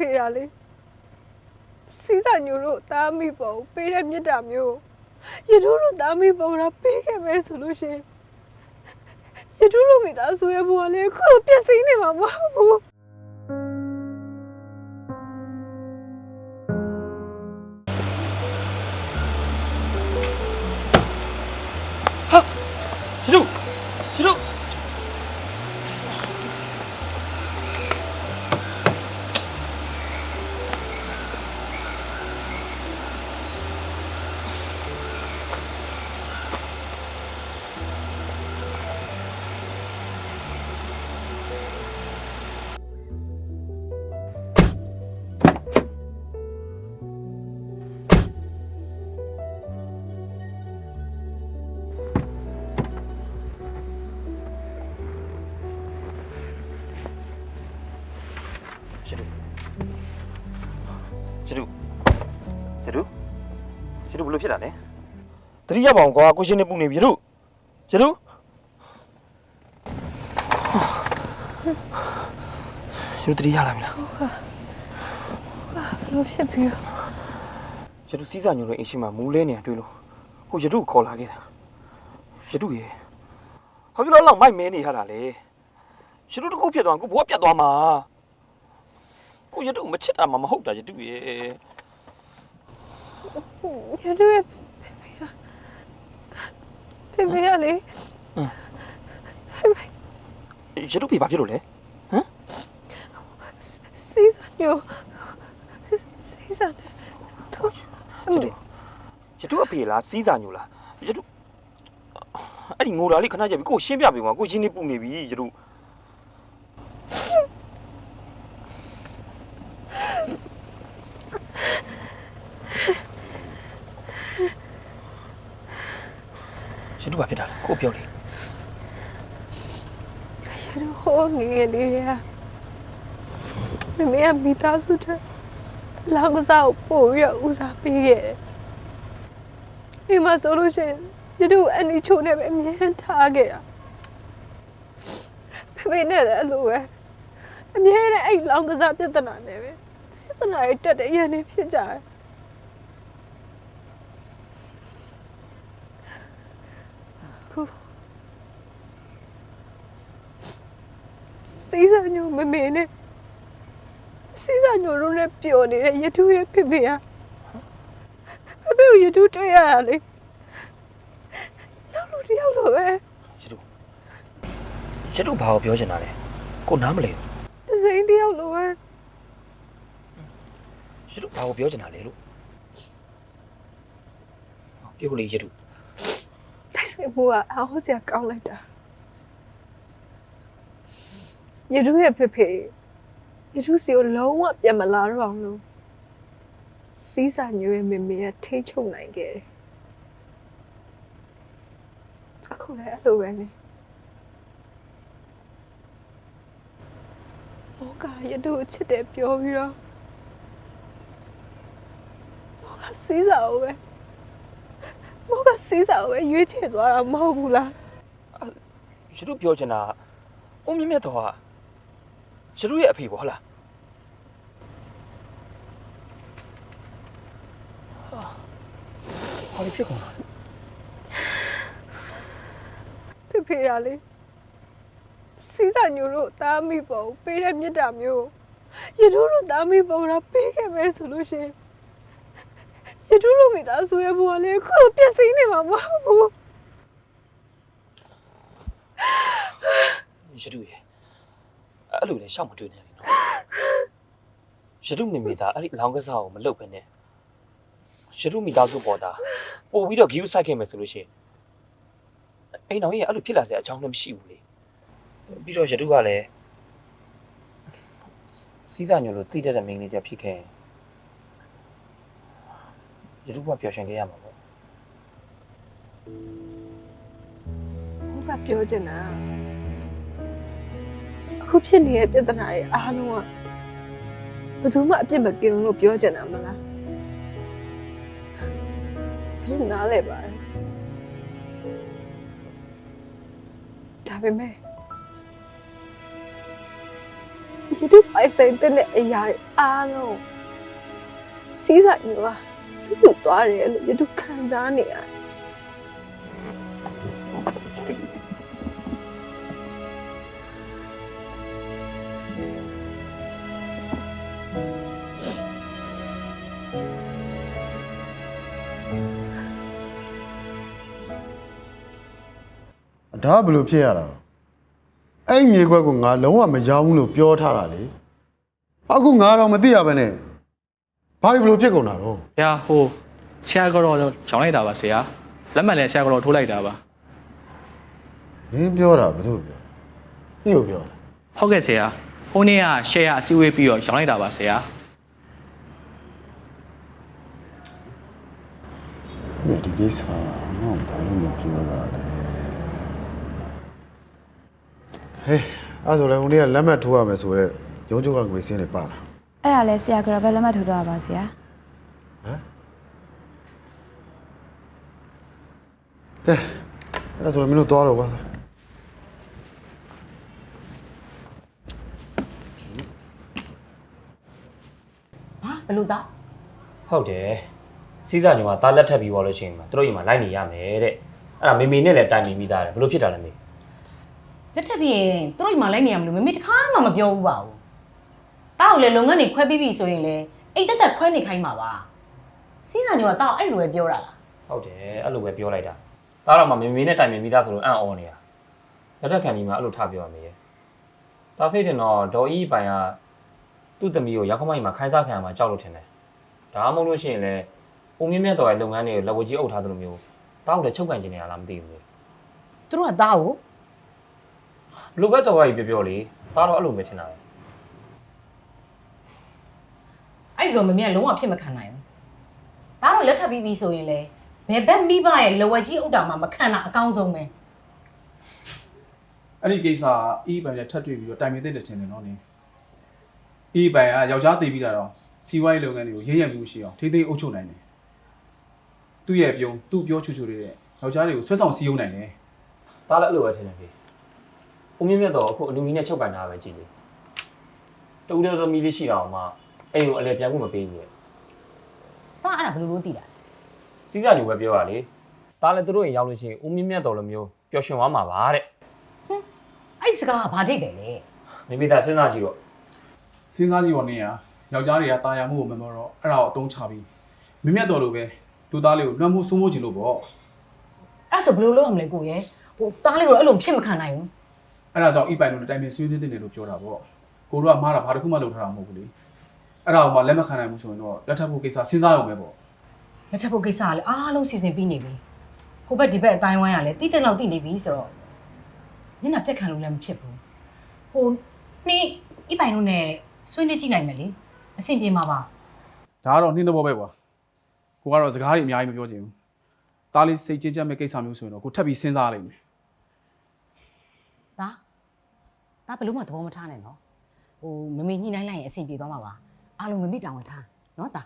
ဖေရလေစီးစာညိုတို့တားမိပုံပေးတဲ့မြတ်တာမျိုးရတို့တို့တားမိပုံတော့ပေးခဲ့မယ်ဆိုလို့ရှရင်ရတို့တို့မိသားစုရဲ့ဘဝလေးခုလိုပြည့်စည်နေမှာမဟုတ်ဘူး ဘယ်လိုဖြစ်တာလဲတတိယပေါင်ကွာကိုရှင်နေပူနေပြီရှရုရှရုရှရုတတိယလာပြီလားဘလို့ဖြစ်ပြီးတော့ရတုစီးစာညိုလို့အင်ရှိမှာမူးလဲနေတွေ့လို့ကိုရတုကိုခေါ်လာခဲ့တာရတုရေဘာဖြစ်လို့လောက်မိုက်မဲနေရတာလဲရတုတစ်ခုဖြစ်သွားရင်ကိုဘဝပြတ်သွားမှာကိုရတုမချစ်တာမှမဟုတ်တာရတုရေ ရတို့ရဲ့ဖေဖေရလေရတုဖေဘာဖြစ်လို့လဲစီးစာညိုစီးစာနဲ့တော့ရတုရတုအဖေလားစီးစာညိုလားရတုအဲ့ဒီငိုတာလေးခဏကြပြီကိုရှင်းပြပေးပါကိုရင်းနေပူနေပြီရတုရတုဘာဖြစ်တာလဲကိုပြောလေ ရတို့ဟိုငယ်ငယ်လေးတွေကမမေကမိသားစုတဲ့လောင်ကစားကိုပို့ပြီးတော့ဦးစားပေးခဲ့တယ်။ဒီမှာဆိုလို့ရှိရင်ရတို့အန်ဒီချိုနဲ့ပဲအမြဲတမ်းထားခဲ့တာ။ဖေဖေနဲ့လည်းအဲ့လိုပဲအမြဲတမ်းအဲ့လောင်ကစားပြဿနာနဲ့ပဲပြဿနာတွေတက်တဲ့အရင်နေဖြစ်ကြတယ်။ စီးစာညိုမမေနဲ့စီးစာညိုတို့နဲ့ပျော်နေတဲ့ရတူရဲ့ဖေဖေကဖေဖေကိုရတူတွေ့ရတာလေနောက်လူတစ်ယောက်လိုပဲရတုရတုဘာကိုပြောချင်တာလဲကိုနားမလဲဘူးတစ်စိမ့်တစ်ယောက်လိုပဲရတုဘာကိုပြောချင်တာလဲလို့ပြောလေရတုတိုက်ဆိုင်မှုကအားဟောစရာကောင်းလိုက်တာ ရတူရဲ့ဖေဖေရတူစီကိုလုံးဝပြန်မလာတော့အောင်လို့စီးစာညိုရဲ့မေမေကထိတ်ချုပ်နိုင်ခဲ့တယ်အခုလည်းအဲ့လိုပဲနေမောကရတူကိုချစ်တယ်ပြောပြီးတော့မောကစီးစာကိုပဲမောကစီးစာကိုပဲရွေးချယ်သွားတာမဟုတ်ဘူးလားရတုပြောချင်တာအုံမြင့်မြတ်တော်က ရတုရဲ့အဖေပေါ့ဟုတ်လားဟာဘာဖြစ်ကုန်လဲဖေဖေရလေစီးစာညိုတို့တားမိပုံပေးတဲ့မြတ်တာမျိုးရတူတို့တားမိပုံတော့ပေးခဲ့မယ်ဆိုလို့ရှရင်ရတူတို့မိသားစုရဲ့ဘဝလေးခုလိုပြည့်စည်နေမှာမဟုတ်ဘူးရတုရဲ့ အဲ့လိုလေရှောက်မတွေ့နဲ့လေနော်ရတုမိမိသားအဲ့ဒီလောင်းကစားကိုမလုပ်ဘဲနဲ့ရတုမိသားစုပေါ်တာပို့ပြီးတော့ view ဆိုင်ခဲ့မယ်ဆိုလို့ရှိရင်အိမ်တော်ကြီးကအဲ့လိုဖြစ်လာစရာအကြောင်းလည်းမရှိဘူးလေပြီးတော့ရတုကလည်းစီးစာညိုလို့တိတက်တဲ့မိန်းကလေးတယောက်ဖြစ်ခဲ့ရင်ရတုကပျော်ရွှင်ခဲ့ရမှာပေါ့မောကပြောချင်တာ အခုဖြစ်နေတဲ့ပြဿနာတွေအားလုံးကဘယ်သူမှအပြစ်မကင်းဘူးလို့ပြောချင်တာမလားဘယ်လိုနားလဲပါလဲဒါပေမဲ့ရတုပိုင်ဆိုင်တဲ့အရာတွေအားလုံးစီးဆိုင်မျိုးကလူသွားတယ်လို့ရတုခံစားနေရတယ် ဒါကဘယ်လိုဖြစ်ရတာလဲအဲ့မြေခွက်ကိုငါလုံးဝမရောဘူးလို့ပြောထားတာလေအခုငါတော့မသိရပဲနဲ့ဘာလို့ဘယ်လိုဖြစ်ကုန်တာတော့။ဆရာဟိုဆရာကတော့ကြောင်းလိုက်တာပါဆရာ။လက်မှတ်လည်းဆရာကတော့ထိုးလိုက်တာပါမင်းပြောတာဘယ်လိုပြောဟိုပြောတာ။ဟုတ်ကဲ့ဆရာ။ဟိုနေ့က share အစည်းအဝေးပြီးတော့ကြောင်းလိုက်တာပါဆရာဒီဒီကိစ္စငါဘာလို့မပြောတာလဲ ဟေးအဲ့ဆိုလည်းဟိုနေ့ကလက်မှတ်ထိုးရမယ်ဆိုတော့ရုံးချုပ်ကငွေစင်းနေပါလားအဲ့ဒါလဲဆရာကလည်းပဲလက်မှတ်ထိုးတော့ပါဆရာဟမ်ကဲအဲ့ဆိုလည်းမင်းတို့သွားတော့ကွာဟာဘယ်လိုသားဟုတ်တယ်စီးစာညောကတားလက်ထပ်ပြီးပေါ်လို့ရှိရင်မှာသူတို့အိမ်မှာလိုက်နေရမယ်တဲ့အဲ့ဒါမေမေနဲ့လည်းတိုင်ပင်ပြီးသားတယ်ဘလို့ဖြစ်တာလဲမေ လက်ထပ်ပြီးရင်သူတို့အိမ်မှာလိုက်နေရမလို့မမေတခါမှမပြောဘူးပါဘူးတားကိုလည်းလုပ်ငန်းတွေခွဲပြီးပြီဆိုရင်လည်းအိတ်တက်တက်ခွဲနေခိုင်းမှာပါစီးစာညိုကတားကိုအဲ့လိုပဲပြောတာလားဟုတ်တယ်အဲ့လိုပဲပြောလိုက်တာတားတော့မှမေမေနဲ့တိုင်ပင်ပြီးသားဆိုလို့အံ့ဩနေတာလက်ထက်ခံဒီမှာအဲ့လိုထားပြောရမေတားစိတ်တင်တော့ဒေါ်အီပိုင်ကသူ့သမီးကိုရောက်ခမိုင်းမှာခိုင်းစားခံရမှာကြောက်လို့ထင်တယ်ဒါမှမဟုတ်လို့ရှိရင်လည်းဦးမြင့်မြတ်တော်ရဲ့လုပ်ငန်းတွေကိုလက်ဝကြီးအုပ်ထားသလိုမျိုးတားကိုလည်းချုပ်ကန်ကျင်နေရလားမသိဘူးလေသူတို့ကတားကို ဘလို့ပဲတော်ပါကြီးပြောပြောလေတားတော့အဲ့လိုပဲထင်တာပဲအဲ့လိုမမြင်လုံးဝဖြစ်မခံနိုင်ဘူးတားတော့လက်ထပ်ပြီးပြီဆိုရင်လည်းဘယ်ဘက်မိဘရဲ့လဝကြီးအုပ်တာမှမခံတာအကောင်းဆုံးပဲအဲ့ဒီကိစ္စအီးပိုင်နဲ့ထပ်တွေ့ပြီးတော့တိုင်ပင်တဲ့တဲ့ထင်တယ်နော်နင်းအီးပိုင်ကယောက်ျားတည်ပြီးတာတော့စီးပွားရေးလုပ်ငန်းတွေကိုရေးရမှုရှိအောင်ထိသိမ်းအုပ်ချုပ်နိုင်တယ်သူ့ရဲ့ပြုံးသူ့ပြောချူချူလေးတဲ့ယောက်ျားတွေကိုဆွဲဆောင်စည်းရုံးနိုင်တယ်တားလည်းအဲ့လိုပဲထင်တယ်ဖေ ဦးမြင့်မြတ်တော်အခုအလူမီနဲ့ချုပ်ကန်တာပဲကြည့်လေတူတဲ့သမီးလေးရှိတာအောင်မှအိမ်ကိုအလဲပြန်ဖို့မပေးဘူးလေတားအဲ့ဒါဘယ်လိုလုပ်သိတာလဲစီးစာညူပဲပြောရလေတားလည်းသူတို့ရင်ရောက်လို့ရှိရင်ဦးမြင့်မြတ်တော်လိုမျိုးပျော်ရွှင်သွားမှာပါတဲ့အဲ့ဒီစကားကဘာဒိတ်ပဲလဲမိမိသားစဉ်းစားကြည့်တော့စဉ်းစားကြည့်ပါနေရယောက်ျားတွေကတာယာမှုကိုမမောတော့အဲ့ဒါကိုအသုံးချပြီးမင်းမြတ်တော်လိုပဲဒူသားလေးကိုလွှမ်းမိုးစိုးမိုးခြင်းလို့ပေါ့အဲ့ဒါဆိုဘယ်လိုလုပ်ရမလဲကိုရဲ့ဟိုတားလေးကိုတော့အဲ့လိုဖြစ်မခံနိုင်ဘူး အဲ့ဒါကြောင့်အီးပိုင်တို့လည်းတိုင်ပင်ဆွေးနွေးတဲ့တယ်လို့ပြောတာပေါ့ကိုတို့ကမှားတာဘာတစ်ခုမှလုပ်ထားတာမဟုတ်ဘူးလေအဲ့ဒါကိုမှလက်မခံနိုင်ဘူးဆိုရင်တော့လက်ထပ်ဖို့ကိစ္စစဉ်းစားရုံပဲပေါ့လက်ထပ်ဖို့ကိစ္စကလည်းအားလုံးစီစဉ်ပြီးနေပြီဟိုဘက်ဒီဘက်အတိုင်းဝိုင်းကလည်းတိတိလောက်တိနေပြီဆိုတော့မျက်နှာပြက်ခံလို့လည်းမဖြစ်ဘူးဟိုနှင်းဤပိုင်တို့နဲ့ဆွေးနွေးကြည့်နိုင်မယ်လေအဆင်ပြေမှာပါဒါကတော့နှင်းသဘောပဲကွာကိုကတော့စကားတွေအများကြီးမပြောချင်ဘူးသားလေးစိတ်ချင်းချက်မဲ့ကိစ္စမျိုးဆိုရင်တော့ကိုထပ်ပြီးစဉ်းစားရလိမ့်မယ် ဒါ ဒါဘယ်လို့မှသဘောမထားနဲ့နော်ဟိုမမေညှိနှိုင်းလိုက်ရင်အဆင်ပြေသွားမှာပါအားလုံးမမေတောင်းဝထားနော်ဒါ